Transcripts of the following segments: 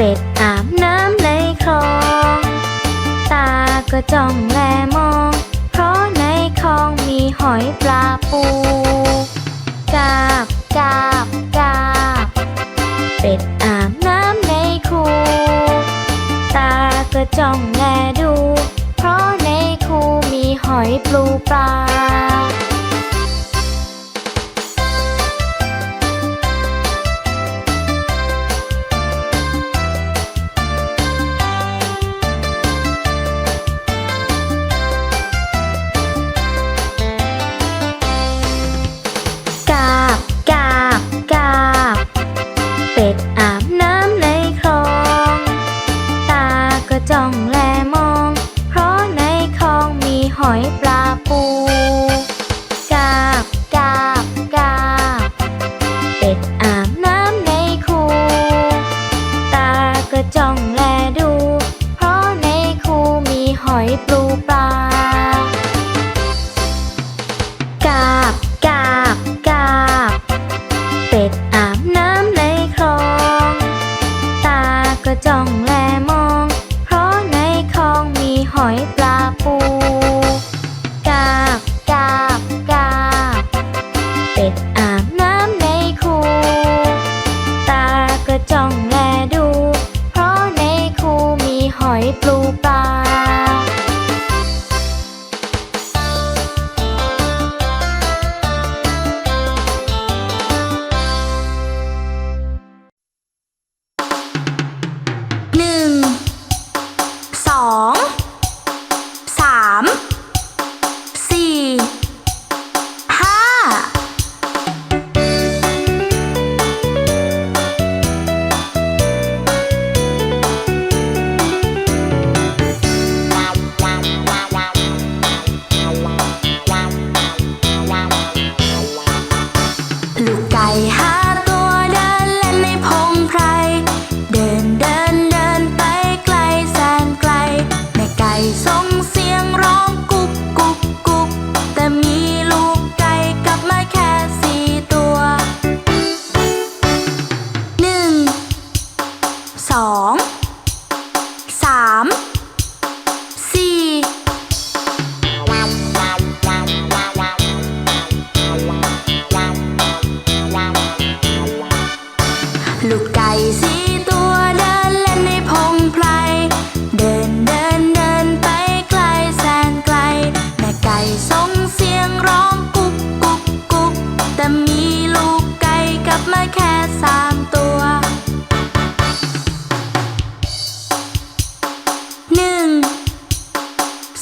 เป็ดอาบน้ำในคลอง ตาก็จ้องแลมอง เพราะในคลองมีหอยปลาปูกาบกาบกาบเป็ดอาบน้ำในคูตาก็จ้องแลดู เพราะในคูมีหอยปลูปลา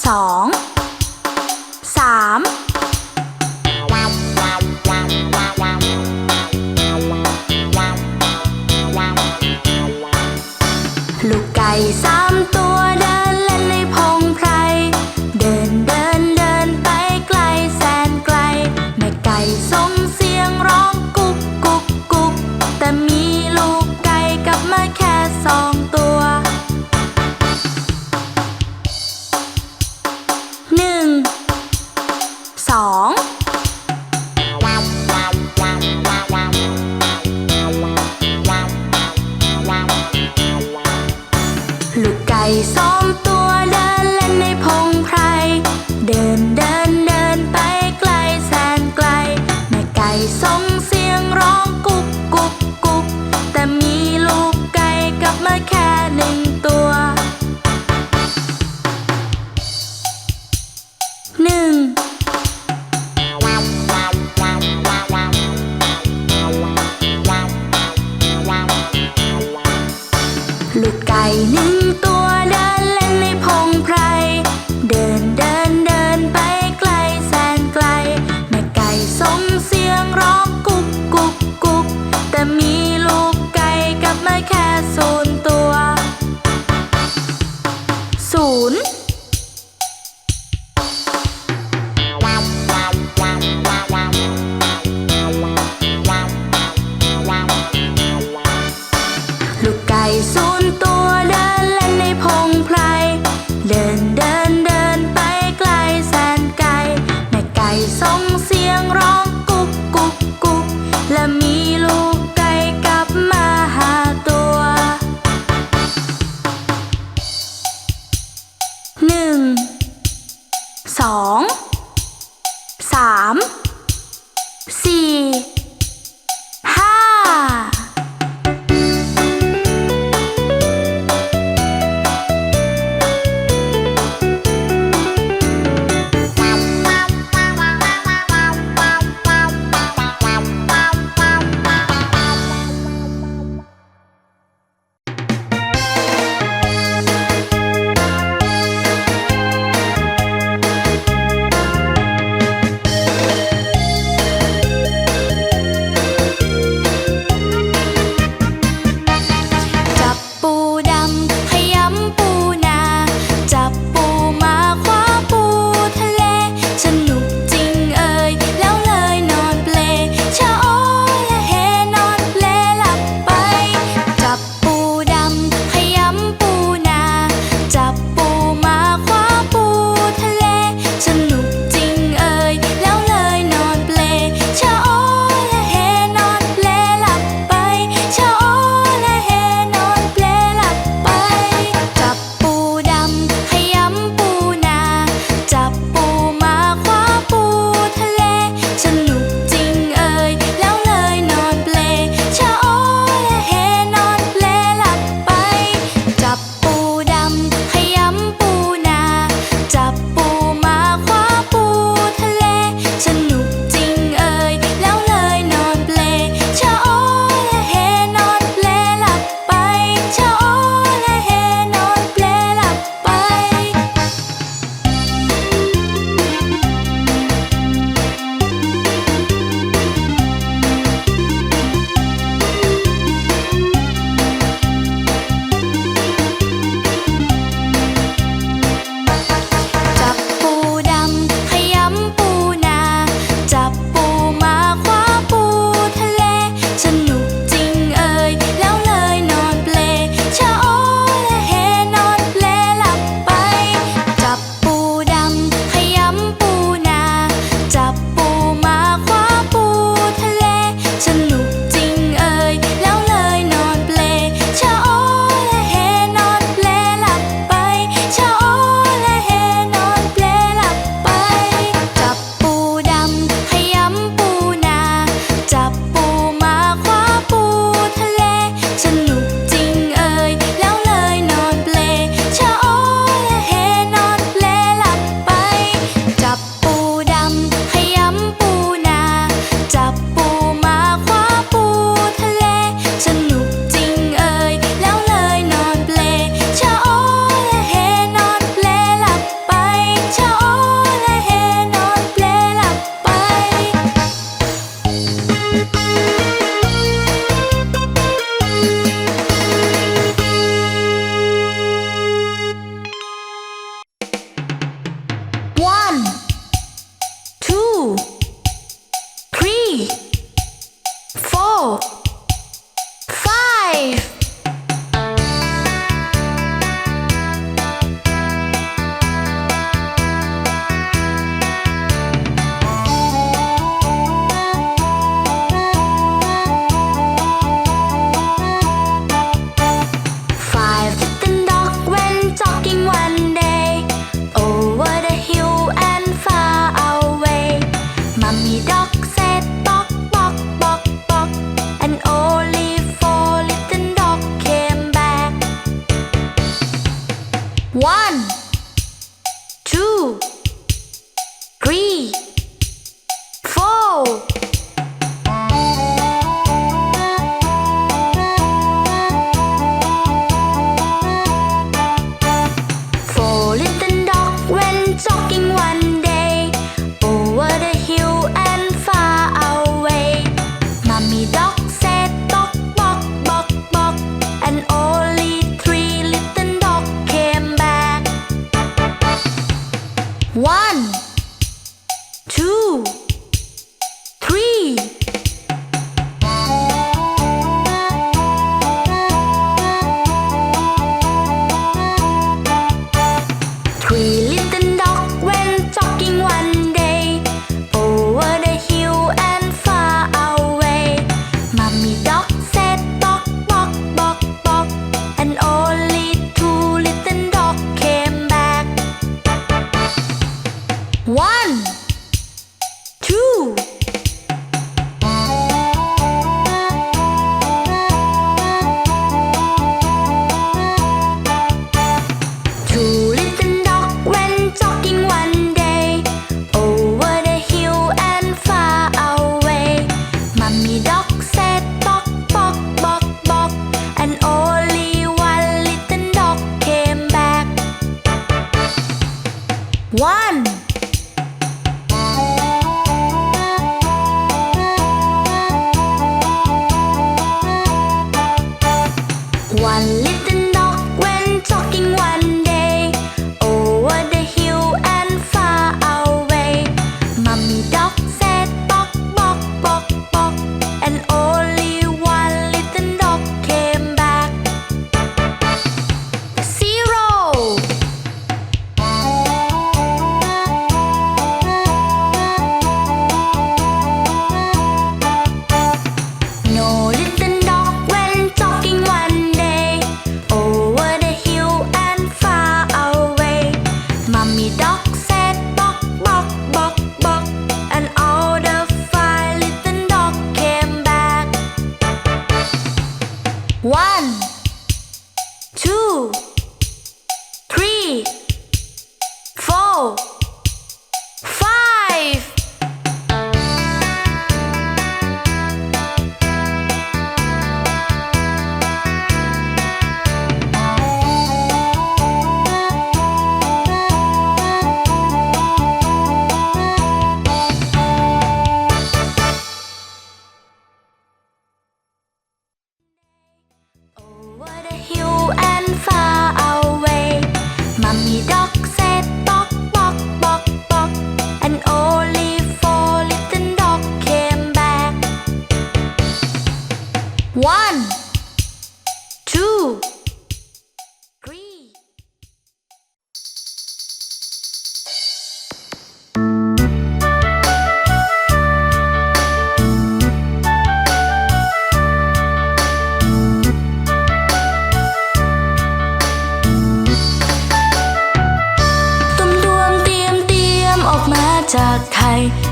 二。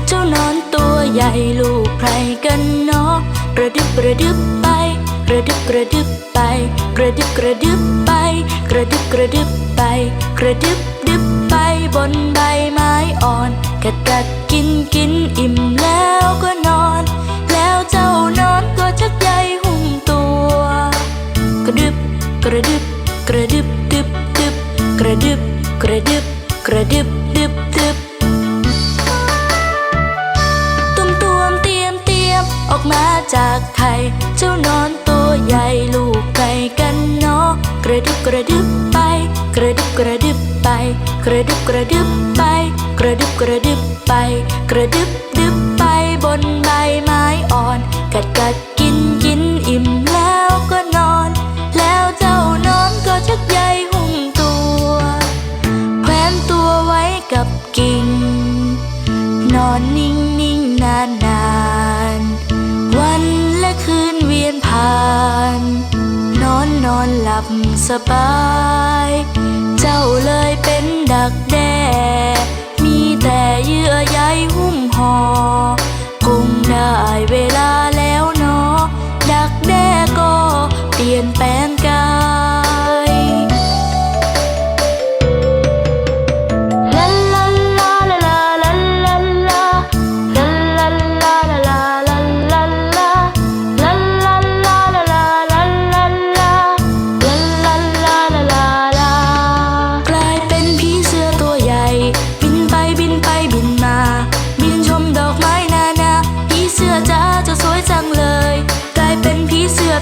เจ้านอนตัวใหญ่ลูกใครกันเนาะกระดึบกระดึบไป กระดึบกระดึบไป กระดึบกระดึบไป กระดึบกระดึบไป กระดึบดึบไปบนใบไม้อ่อนกระตักกินกินอิ่มแล้วก็นอน แล้วเจ้านอนก็ชักใยหุ้มตัว กระดึบกระดึบกระดึบดึบดึบกระดึบ จากไข่เจ้านอนตัวใหญ่ลูกไก่กันเนาะกระดึบกระดึบไป กระดึบกระดึบไป กระดึบกระดึบไป กระดึบกระดึบไป กระดึบดึบไปบนใบไม้อ่อน กัดกัด นอนหลับสบาย เจ้าเลยเป็น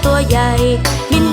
ตัวใหญ่บิน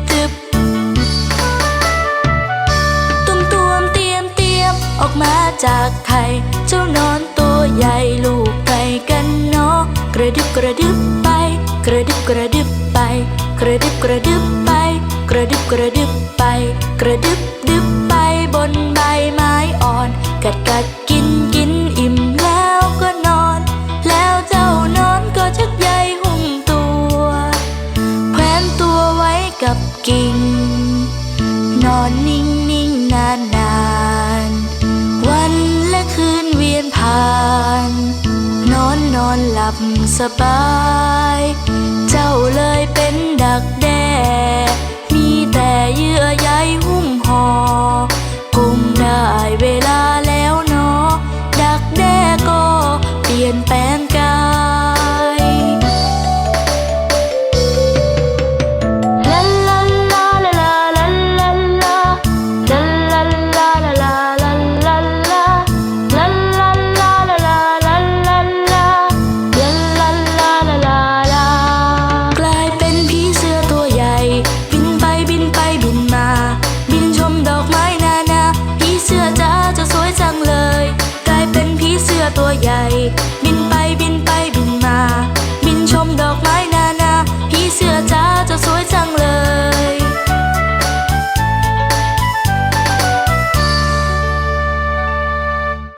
มาจากไข่เจ้านอนตัวใหญ่ลูกไก่กันเนาะกระดึบกระดึบไป กระดึบกระดึบไป กระดึบกระดึบไป กระดึบกระดึบไป กระดึบดึบไปบนใบไม้อ่อนกัดกัด